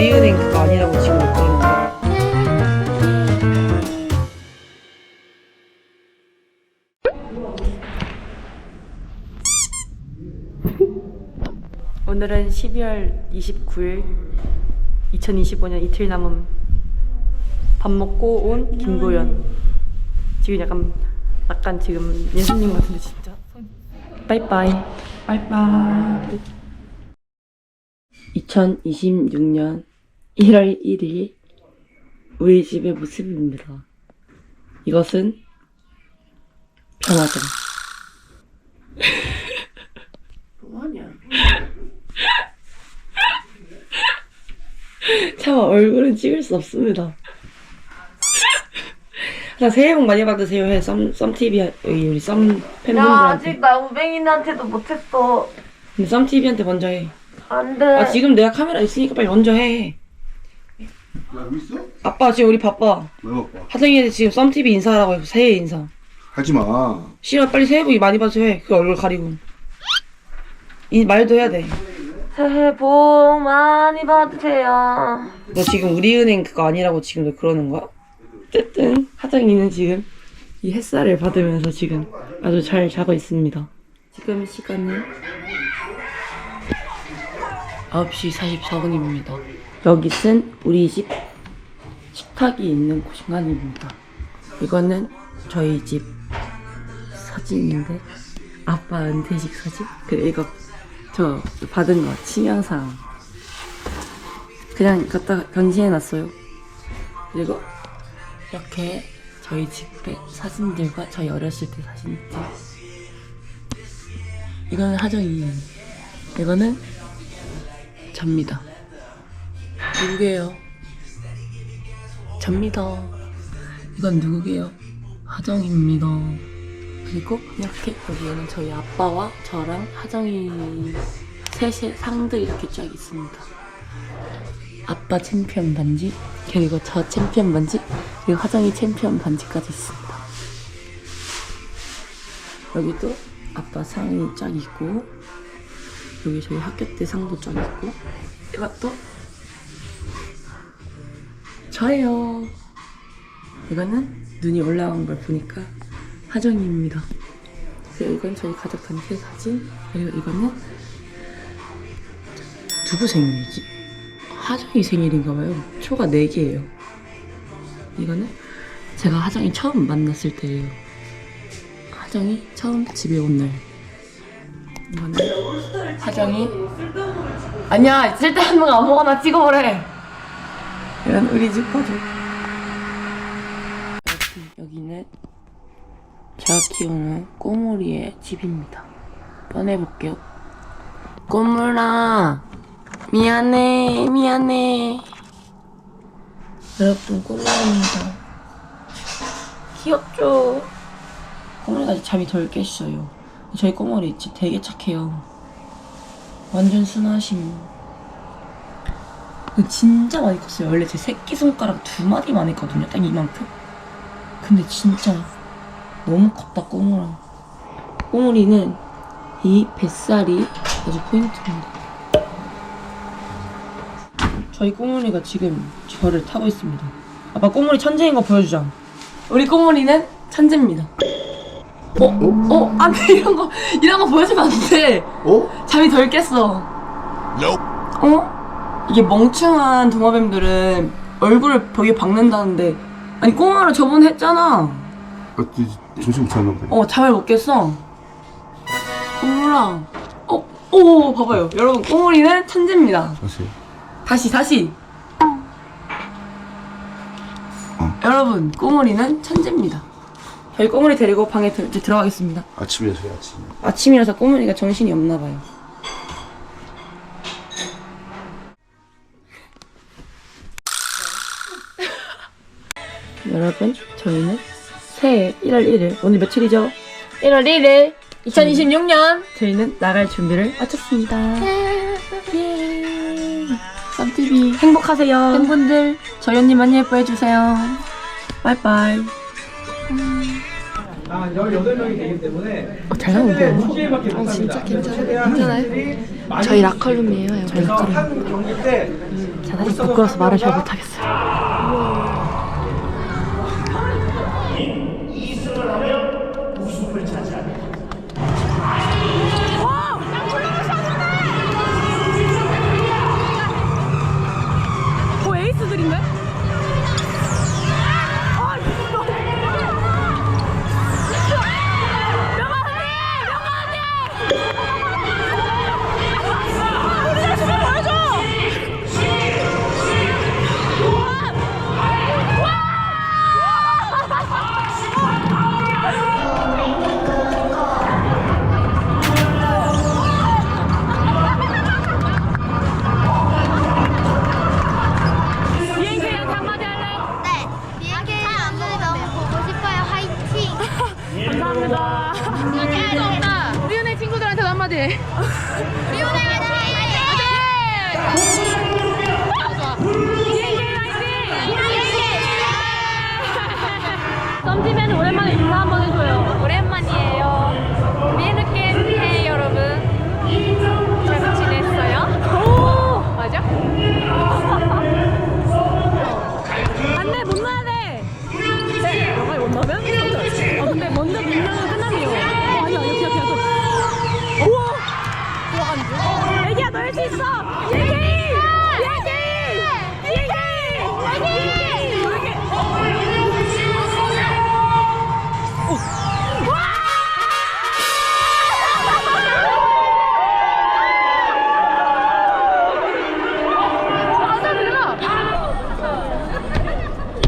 우리은행 그거 아니라고 지금 그러는 거야? 오늘은 12월 29일 2025년 이틀 남은 밥 먹고 온 김도연 지금 약간 약간 지금 예수님 같은데 진짜. 빠이빠이. 빠이빠이. 2026년 1월 1일 우리 집의 모습입니다 이것은 편하죠 차마 얼굴은 찍을 수 없습니다. 자, 새해 복 많이 받으세요. 해. 썸, 썸TV, 우리 썸 야 팬분들한테. 아직 나 우뱅이한테도 못했어 근데 썸TV한테 먼저 해. 안 돼 아, 지금 내가 카메라 있으니까 빨리 먼저 해. 야, 여기 있어? 아빠, 지금 우리 바빠. 왜 바빠? 하정이한테 지금 썸TV 인사하라고 해. 새해 인사. 하지 마. 싫어, 빨리 새해 복 많이 받으세요. 해. 그 얼굴 가리고. 이 말도 해야 돼. 새해 복 많이 받으세요 너 지금 우리은행 그거 아니라고 지금 너 그러는 거야? 어쨌든 하정이는 지금 이 햇살을 받으면서 지금 아주 잘 자고 있습니다. 지금 시간은 9시 44분입니다. 여기는 우리 집 식탁이 있는 공간입니다. 이거는 저희 집 사진인데 아빠 은퇴식 사진? 그리고 이거 저 받은 거 치명상 그냥 갖다 변신해놨어요. 그리고 이렇게 저희 집의 사진들과 저희 어렸을 때 사진들. 이거는 하정이. 이거는 접니다. 누구게요? 접니다. 이건 누구게요? 하정입니다. 그리고 이렇게 여기에는 저희 아빠와 저랑 하정이 셋의 상들 이렇게 쫙 있습니다. 아빠 챔피언 반지 그리고 저 챔피언 반지 그리고 화정이 챔피언 반지까지 있습니다. 여기도 아빠 상이 쫙 있고 여기 저희 학교 때 상도 쫙 있고 이것도 저예요. 이거는 눈이 올라온 걸 보니까 하정이입니다. 그리고 이건 저희 가족 단체 사진 그리고 이거는 누구 생일이지? 하정이 생일인가봐요. 초가 4개예요. 이거는 제가 하정이 처음 만났을 때예요. 하정이 처음 집에 온 날. 이거는 하정이 아니야 쓸데없는 거 아무거나 찍어보래. 이건 우리 집. 여기, 여기는 제가 키우는 꼬물이의 집입니다. 꺼내볼게요. 꼬물아. 미안해, 미안해. 여러분, 꼬물입니다. 귀엽죠? 꼬물이가 잠이 덜 깼어요. 저희 꼬물이 되게 착해요. 완전 순하심. 진짜 많이 컸어요. 원래 제 새끼손가락 두 마디만 했거든요. 딱 이만큼. 근데 진짜 너무 컸다, 꼬물아. 꼬물이는 이 뱃살이 아주 포인트입니다. 저희 꼬물이가 지금 저를 타고 있습니다. 아빠 꼬물이 천재인 거 보여주자. 우리 꼬물이는 천재입니다. 어? 어? 안 돼, 이런 거, 이런 거 보여주면 안 돼. 어? 잠이 덜 깼어. 어? 이게 멍청한 도마뱀들은 얼굴을 벽에 박는다는데 아니 꼬마를 저번에 했잖아. 아, 정신 못 차렸나 보다. 어 잠을 못 깼어. 꼬물아. 어? 오 봐봐요. 여러분 꼬물이는 천재입니다. 사실. 다시 다시. 여러분 꼬물이는 천재입니다. 저희 꼬물이 데리고 방에 들, 이제 들어가겠습니다. 아침이라서요, 아침. 아침이라서 꼬물이가 정신이 없나 봐요. 여러분, 저희는 새해 1월 1일, 오늘 며칠이죠? 1월 1일 2026년 저희는 나갈 준비를 마쳤습니다. 예. 쌈TV 행복하세요. 팬분들 저희 언니 많이 예뻐해주세요 빠이빠이. 한 18명이 되기 때문에 어, 잘 나오는데? 못 진짜. 괜찮아요? 괜찮아요? 저희 라컬룸이에요 경기 때 제가 부끄러워서 말을 잘 못하겠어요.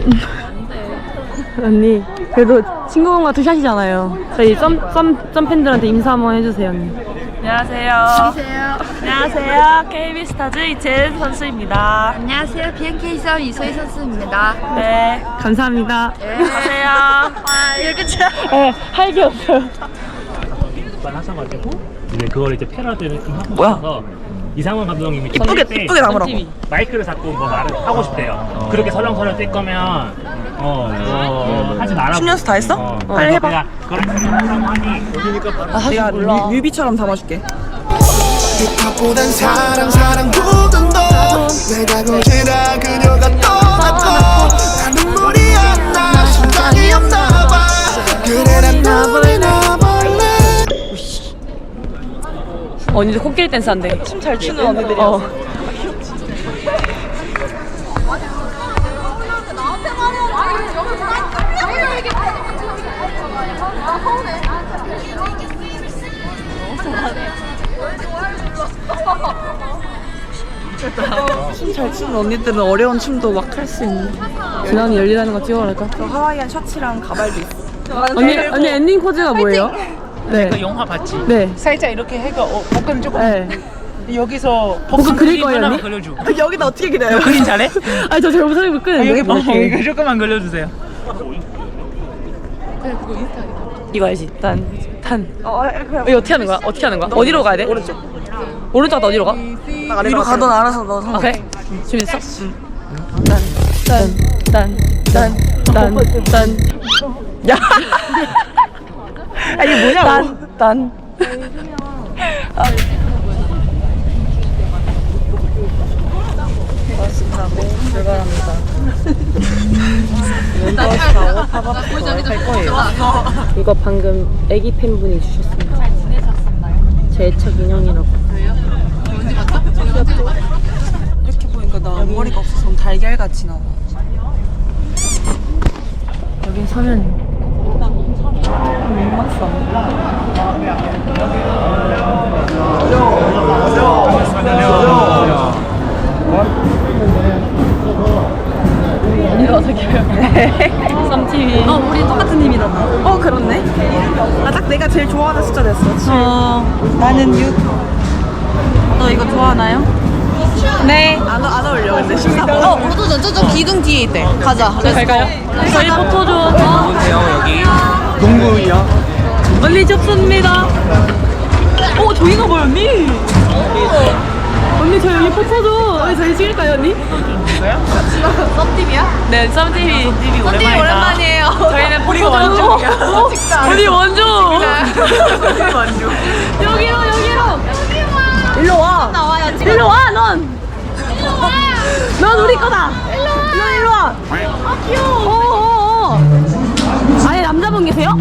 언니 그래도 친구분과 투샷이잖아요 저희 썸, 썸, 썸 팬들한테 인사 한번 해주세요 언니 안녕하세요. 안녕하세요. KB 스타즈 이채은 선수입니다. 안녕하세요. BNK 썸 이소희 선수입니다. 네. 감사합니다 안녕하세요. 아, 이렇게 네, 할 게 없어요 만 하셔가지고 이제 그걸 이제 패러디를 좀 하고 싶어서 이상원 감독님이 이쁘게 때 이쁘게 담으라고. 마이크를 잡고 뭐 말을 하고 싶대요. 그렇게 설렁설렁 뛸 거면 어, 어 하지 말라고. 10년수 다 했어? 어, 빨리 해봐. 내가 그걸 하려고 하니 내가 뮤, 뮤비처럼 담아줄게. 보단 사랑 사랑보단 더 내가 거지라 그녀가 떠났고 난 눈물이 안나 심장이 없나 봐 그래 난 눈이 나 언니들 코끼리 댄스 한대 춤 잘 추는 언니들이. 어. 춤 잘 추는 언니들은 어려운 춤도 막 할 수 있는. 진환이 열리라는 거 찍어갈까? 저 하와이안 셔츠랑 가발도 있어. 언니 언니 엔딩 포즈가 뭐예요? 네. 그 영화 봤지? 네. 살짝 이렇게 해가 어, 복근 조금 네. 여기서 복근 그릴 거예요, 언니? 그려줘. 여기다 어떻게 그려요? 그림 잘해? 아니 저 잘못하면 못 끄는데. 어, 이거 조금만 그려주세요. 이거 알지? 딴, 탄. 어, 그냥 이거 어떻게 하는 거야? 어떻게 하는 거야? 어디로 가야 돼? 오른쪽. 오른쪽 갔다 어디로 가? 위로 가던 알아서 너 아, 상관. 그래? 준비됐어? 응. 딴, 딴, 딴, 딴, 딴, 딴. 야! 아 이게 뭐냐고. 딴, 딴. 이거 방금 애기 팬분이 주셨습니다. 잘 지내셨나요? 제 애착 인형이라고. 이렇게 보니까 나 머리가 없어서 너무 달걀 같이 나와. 여긴 서면 민망성. 언니가 어색해요. 썸TV. 어, 우리 똑같은 팀이라고. 어 그렇네. 아 딱 내가 제일 좋아하는 숫자 됐어. 어, 나는 6. 너 이거 좋아하나요? 네. 안, 안 어울려 근데 14번. 어, 우리도 저쪽 기둥 뒤에 있대. 가자. 갈까요? 저희 포토 좀. 동구이야 언니 접수입니다. 어, 저희가 뭐야, 언니? 언니, 저 여기 포토 좀. 언니, 저희 찍을까요, 언니? 썸TV야? 네, 썸TV. 썸TV 오랜만이에요. 저희는 우리가 원조야. 우리 원조. 원조. 여기로, 여기로. 일로 와. 일로 와, 넌. 일로 와. 넌 우리 거다. 일로 와. 일로 와. 아 귀여워. 계세요?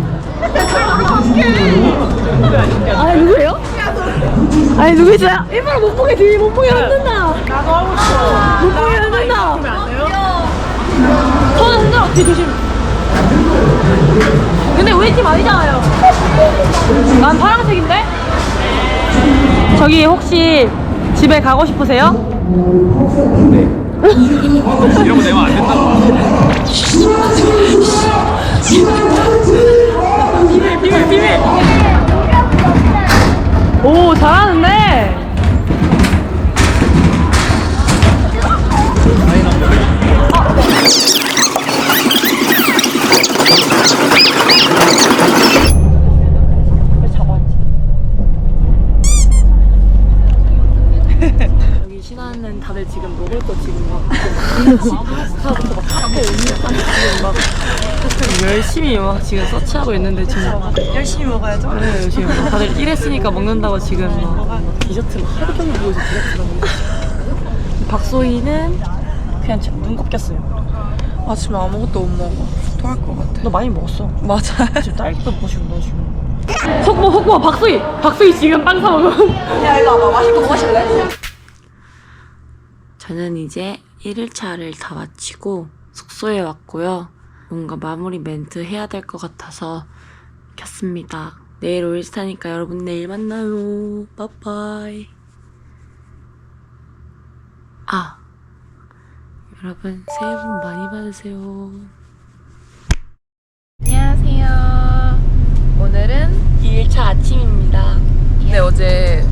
아니 누구예요? 아니 누구 있어요? 일부러 못 보게 뒤 못 보게 흔든다. 나도 하고 싶어. 못 보게 흔든다. 손 흔들어 뒤 조심. 근데 우리 팀 아니잖아요. 난 파란색인데? 저기 혹시 집에 가고 싶으세요? 거 내면 안 된다. 비밀 비밀 비밀. 오 잘하는데. 여기 신화는 다들 지금 먹을 거 지금 막 사부터 막 카페 음료까지 지금 막 열심히 막 지금 서치하고 있는데 지금 열심히 먹어야죠. 네, 지금 다들 일했으니까 먹는다고 지금 막 디저트를 하루 종일 보고 있어 디저트를 먹고 있어. 박소희는 그냥 지금 눈 꺾였어요. 아침에 아무것도 못 먹어. 토할 것 같아. 너 많이 먹었어. 맞아. 지금 딸기도 먹으시고 너 지금. 속보 속보 박소희 박소희 지금 빵 사 먹어. 야, 이거 와봐. 맛있게 뭐 마실래? 저는 이제 1일차를 다 마치고 숙소에 왔고요. 뭔가 마무리 멘트 해야 될 것 같아서 켰습니다. 내일 올스타니까 여러분 내일 만나요. 빠빠이. 아, 여러분 새해 복 많이 받으세요. 안녕하세요. 오늘은 2일차 아침입니다. 네 어제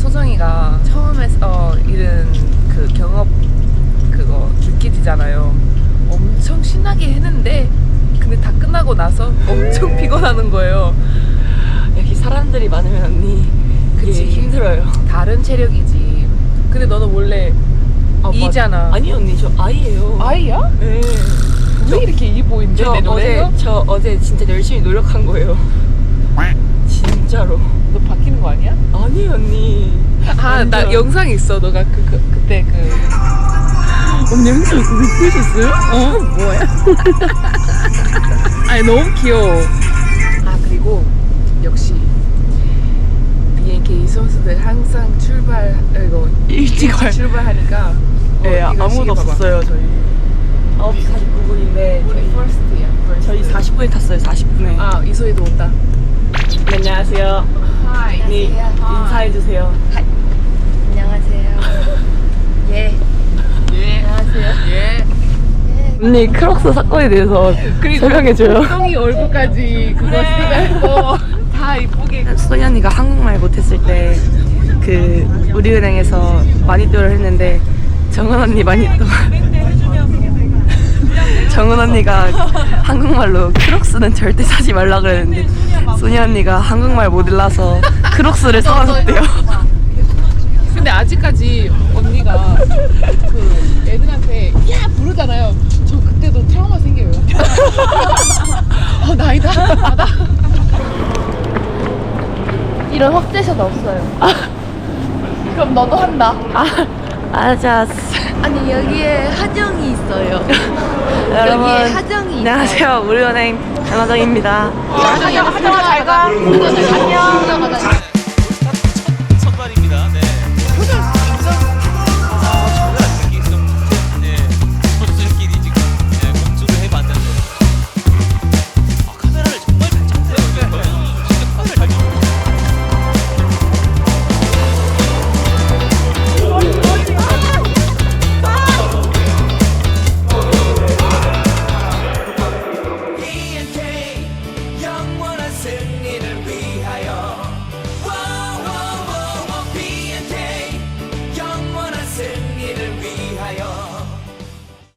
소정이가 처음에 어 잃은 그 경업 그거 뷰키즈잖아요. 엄청 신나게 했는데 근데 다 끝나고 나서 엄청 피곤하는 거예요. 여기 사람들이 많으면 언니 그치 예. 힘들어요. 다른 체력이지. 근데 너는 원래 아, 맞- 이잖아. 아니 언니 저 아이예요. 아이야? 네. 왜 이렇게 이 보이는데 저내 눈에서? 어제 저 어제 진짜 열심히 노력한 거예요. 진짜로. 너 바뀌는 거 아니야? 아니 언니. 아 나 완전. 영상 있어. 너가 그, 그 그때 그 혼자 그거 보셨어요? 어? 뭐야? 아니 너무 귀여워. 아 그리고 역시 BNK 선수들 항상 출발 이거 일찍 갈- 출발하니까 네, 어, 이거 아무도 시계 봐봐. 없었어요 저희. 9시 49분인데 우리 퍼스트야. 퍼스트. 저희 40분에 탔어요 40분에. 아 이소희도 온다. 네, 안녕하세요. 하이. 언니 인사해 주세요. 안녕하세요. 예. 안녕하세요. 예. 언니 크록스 사건에 대해서 설명해 줘요. 형이 얼굴까지 그거 쓰고 다 이쁘게. 소니 언니가 한국말 못했을 때 그 우리은행에서 마니또를 했는데 정은 언니 마니또 정은 언니가 한국말로 크록스는 절대 사지 말라 그랬는데 소니 언니가 한국말 못 일러서 크록스를 사왔대요. 근데 아직까지 언니가 그 애들한테 야 부르잖아요. 저 그때도 트라우마 생겨요. 어 나이다. 나다. 이런 확대샷 없어요. 그럼 너도 한다. 맞아. 아니 여기에 하정이 있어요. 여러분 여기에 하정이 있어요. 안녕하세요 우리은행 전화정입니다. 하정아 잘 가. 안녕.